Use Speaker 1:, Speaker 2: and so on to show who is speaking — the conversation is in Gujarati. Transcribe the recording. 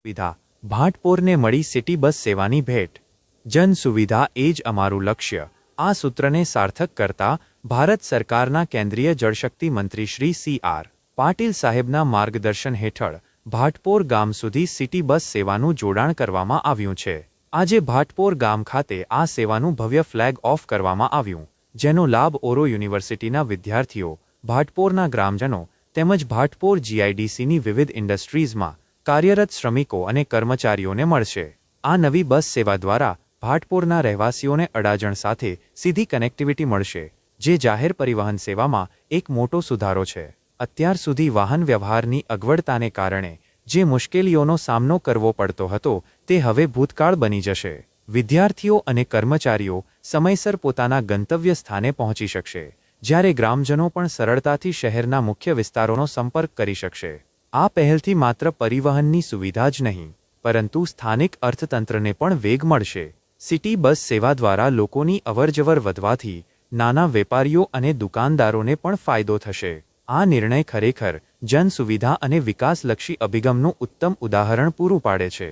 Speaker 1: સુવિધા. ભાટપોરને મળી સિટી બસ સેવાની ભેટ. જન સુવિધા એ જ અમારું લક્ષ્ય. આ સૂત્રને સાર્થક કરતા ભારત સરકારના કેન્દ્રીય જળશક્તિ મંત્રી શ્રી સી આર. પાટીલ સાહેબના માર્ગદર્શન હેઠળ ભાટપોર ગામ સુધી સિટી બસ સેવાનું જોડાણ કરવામાં આવ્યું છે. આજે ભાટપોર ગામ ખાતે આ સેવાનું ભવ્ય ફ્લેગ ઓફ કરવામાં આવ્યું, જેનો લાભ ઓરો યુનિવર્સિટીના વિદ્યાર્થીઓ, ભાટપોરના ગ્રામજનો તેમજ ભાટપોર જીઆઈડીસીની વિવિધ ઇન્ડસ્ટ્રીઝમાં કાર્યરત શ્રમિકો અને કર્મચારીઓને મળશે. આ નવી બસ સેવા દ્વારા ભાટપોરના રહેવાસીઓને અડાજણ સાથે સીધી કનેક્ટિવિટી મળશે, જે જાહેર પરિવહન સેવામાં એક મોટો સુધારો છે. અત્યાર સુધી વાહન વ્યવહારની અગવડતાને કારણે જે મુશ્કેલીઓનો સામનો કરવો પડતો હતો, તે હવે ભૂતકાળ બની જશે. વિદ્યાર્થીઓ અને કર્મચારીઓ સમયસર પોતાના ગંતવ્ય સ્થાને પહોંચી શકશે, જ્યારે ગ્રામજનો પણ સરળતાથી શહેરના મુખ્ય વિસ્તારોનો સંપર્ક કરી શકશે. આ પહેલથી માત્ર પરિવહનની સુવિધા જ નહીં, પરંતુ સ્થાનિક અર્થતંત્રને પણ વેગ મળશે. સિટી બસ સેવા દ્વારા લોકોની અવરજવર વધવાથી નાના વેપારીઓ અને દુકાનદારોને પણ ફાયદો થશે. આ નિર્ણય ખરેખર જન સુવિધા અને વિકાસલક્ષી અભિગમનું ઉત્તમ ઉદાહરણ પૂરું પાડે છે.